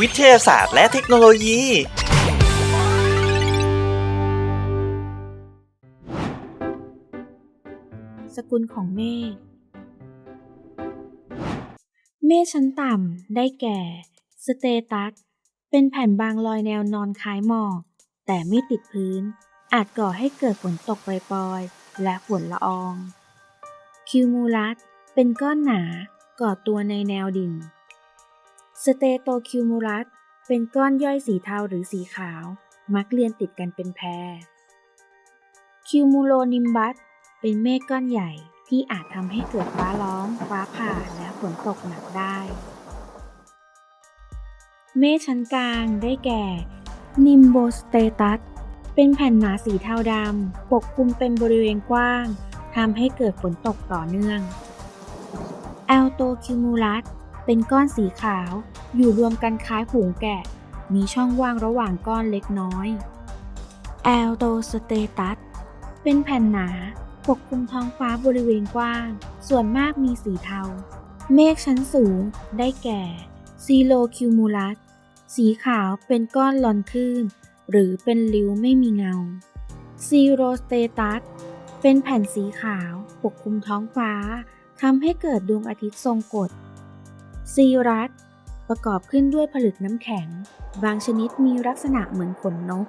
วิทยาศาสตร์และเทคโนโลยี สกุลของเมฆ เมฆชั้นต่ำได้แก่ สเตตัส เป็นแผ่นบางลอยแนวนอนคล้ายหมอก แต่ไม่ติดพื้น อาจก่อให้เกิดฝนตกปรอยๆ และฝนละออง คิวมูลัส เป็นก้อนหนาก่อตัวในแนวดิ่ง สเตโตคิวมูลัสเป็นก้อนย่อยสีเทาหรือสีขาว มักเรียนติดกันเป็นแพร คิวมูโลนิมบัสเป็นเมฆก้อนใหญ่ที่อาจทำให้เกิดฟ้าร้อง ฟ้าผ่าและฝนตกหนักได้ เมฆชั้นกลางได้แก่ นิมโบสเตตัส เป็นแผ่นหนาสีเทาดำ ปกคลุมเป็นบริเวณกว้าง ทำให้เกิดฝนตกต่อเนื่องแอลโตคิวมูลัส เป็นก้อนสีขาว อยู่รวมกันคล้ายฝูงแกะ มีช่องว่างระหว่างก้อนเล็กน้อยแอลโตสเตตัสเป็นแผ่นหนา ปกคลุมท้องฟ้าบริเวณกว้าง ส่วนมากมีสีเทา เมฆชั้นสูง ได้แก่ซีโลคิวมูลัสสีขาวเป็นก้อนลอนคลื่น หรือเป็นริ้วไม่มีเงาซีโรสเตตัสเป็นแผ่นสีขาว ปกคลุมท้องฟ้าทำให้เกิดดวงอาทิตย์ทรงกฎ ซีรัสประกอบขึ้นด้วยผลึกน้ำแข็ง บางชนิดมีลักษณะเหมือนขนนก